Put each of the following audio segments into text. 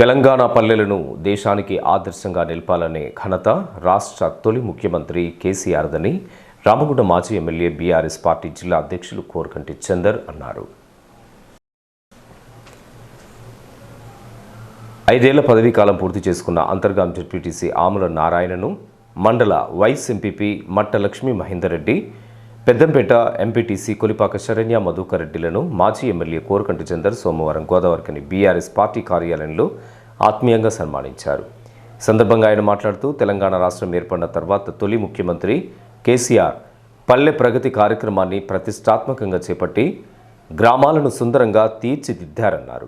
తెలంగాణ పల్లెలను దేశానికి ఆదర్శంగా నిలపాలనే ఘనత రాష్ట్ర తొలి ముఖ్యమంత్రి కేసీఆర్దని రామగుండ మాజీ ఎమ్మెల్యే బీఆర్ఎస్ పార్టీ జిల్లా అధ్యక్షులు కోరకంటి చందర్ అన్నారు. ఐదేళ్ళ పదవీ కాలం పూర్తి చేసుకున్న అంతర్గాం జడ్పీటీసీ ఆముల నారాయణను మండల vice MPP Matta Lakshmi Mahender Reddy Peddampet MPTC Kolipaka Saranya Madhukar రెడ్డిలను మాజీ ఎమ్మెల్యే కోరకంటి చందర్ సోమవారం గోదావరికని బీఆర్ఎస్ పార్టీ కార్యాలయంలో ఆత్మీయంగా సన్మానించారు. సందర్భంగా ఆయన మాట్లాడుతూ తెలంగాణ రాష్ట్రం ఏర్పడిన తర్వాత తొలి ముఖ్యమంత్రి కేసీఆర్ పల్లె ప్రగతి కార్యక్రమాన్ని ప్రతిష్టాత్మకంగా చేపట్టి గ్రామాలను సుందరంగా తీర్చిదిద్దారన్నారు.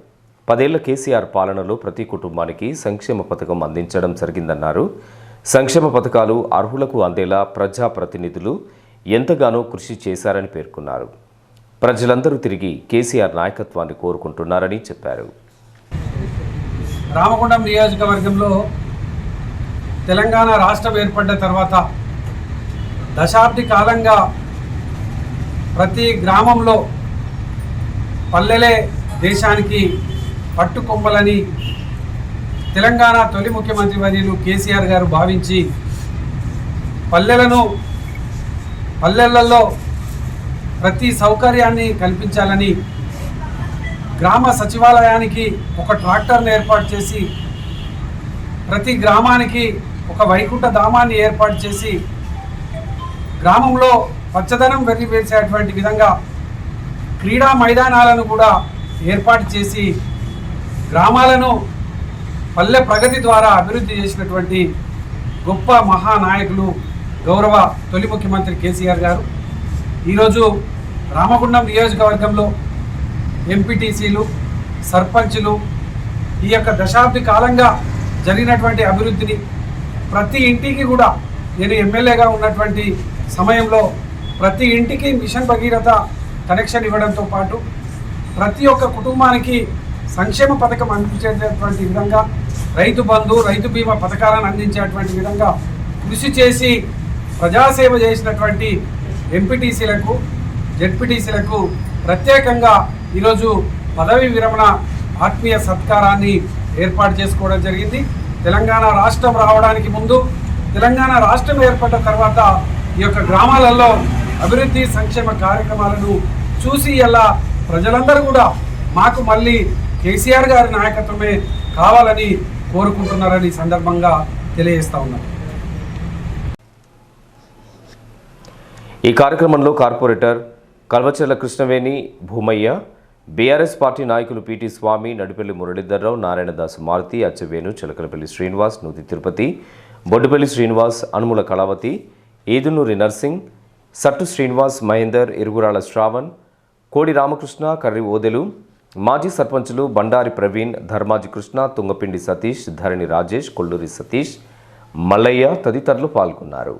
పదేళ్ళ కేసీఆర్ పాలనలో ప్రతి కుటుంబానికి సంక్షేమ పథకం అందించడం జరిగిందన్నారు. సంక్షేమ పథకాలు అర్హులకు అందేలా ప్రజాప్రతినిధులు ఎంతగానో కృషి చేశారని పేర్కొన్నారు. ప్రజలందరూ తిరిగి కేసీఆర్ నాయకత్వాన్ని కోరుకుంటున్నారని చెప్పారు. రామగుండం నియోజకవర్గంలో తెలంగాణ రాష్ట్రం ఏర్పడ్డ తర్వాత దశాబ్ది కాలంగా ప్రతి గ్రామంలో పల్లెలే దేశానికి పట్టుకొమ్మలని తెలంగాణ తొలి ముఖ్యమంత్రి వర్యులు కేసీఆర్ గారు భావించి పల్లెలను పల్లెలలో ప్రతి సౌకర్యాన్ని కల్పించాలని గ్రామ సచివాలయానికి ఒక ట్రాక్టర్ను ఏర్పాటు చేసి ప్రతి గ్రామానికి ఒక వైకుంఠ ధామాన్ని ఏర్పాటు చేసి గ్రామంలో పచ్చదనం వెర్రివేసేటువంటి విధంగా క్రీడా మైదానాలను కూడా ఏర్పాటు చేసి గ్రామాలను పల్లె ప్రగతి ద్వారా అభివృద్ధి చేసినటువంటి గొప్ప మహానాయకులు గౌరవ తొలి ముఖ్యమంత్రి కేసీఆర్ గారు. ఈరోజు రామగుండం నియోజకవర్గంలో ఎంపీటీసీలు సర్పంచ్లు ఈ యొక్క దశాబ్ది కాలంగా జరిగినటువంటి అభివృద్ధిని ప్రతి ఇంటికి కూడా నేను ఎమ్మెల్యేగా ఉన్నటువంటి సమయంలో ప్రతి ఇంటికి మిషన్ భగీరథ కనెక్షన్ ఇవ్వడంతో పాటు ప్రతి ఒక్క కుటుంబానికి సంక్షేమ పథకం అందించేటటువంటి విధంగా రైతు బంధు రైతు బీమా పథకాలను అందించేటువంటి విధంగా కృషి చేసి ప్రజాసేవ చేసినటువంటి ఎంపీటీసీలకు జెడ్పీటీసీలకు ప్రత్యేకంగా ఈరోజు పదవి విరమణ ఆత్మీయ సత్కారాన్ని ఏర్పాటు చేసుకోవడం జరిగింది. తెలంగాణ రాష్ట్రం రావడానికి ముందు తెలంగాణ రాష్ట్రం ఏర్పడిన తర్వాత ఈ యొక్క గ్రామాలలో అభివృద్ధి సంక్షేమ కార్యక్రమాలను చూసి ఎలా ప్రజలందరూ కూడా మాకు మళ్ళీ కేసీఆర్ గారి నాయకత్వమే కావాలని కోరుకుంటున్నారని సందర్భంగా తెలియజేస్తా ఉన్నాను ఈ కార్యక్రమంలో corporator Kalvacharla Krishnaveni Bhumaiah BRS party నాయకులు పిటి స్వామి నడిపల్లి మురళీధర్రావు నారాయణదాస్ మారుతి అచ్చవేణు చిలకలపల్లి శ్రీనివాస్ నూతి తిరుపతి బొడ్డుపల్లి శ్రీనివాస్ అనుముల కళావతి ఈదునూరి నర్సింగ్ సట్టు శ్రీనివాస్ మహేందర్ ఇరుగురాల శ్రావణ్ కోడి రామకృష్ణ కర్రి ఓదెలు మాజీ సర్పంచులు బండారి ప్రవీణ్ ధర్మాజి కృష్ణ తుంగపిండి సతీష్ ధరణి రాజేష్ కొల్లూరి సతీష్ మల్లయ్య తదితరులు పాల్గొన్నారు.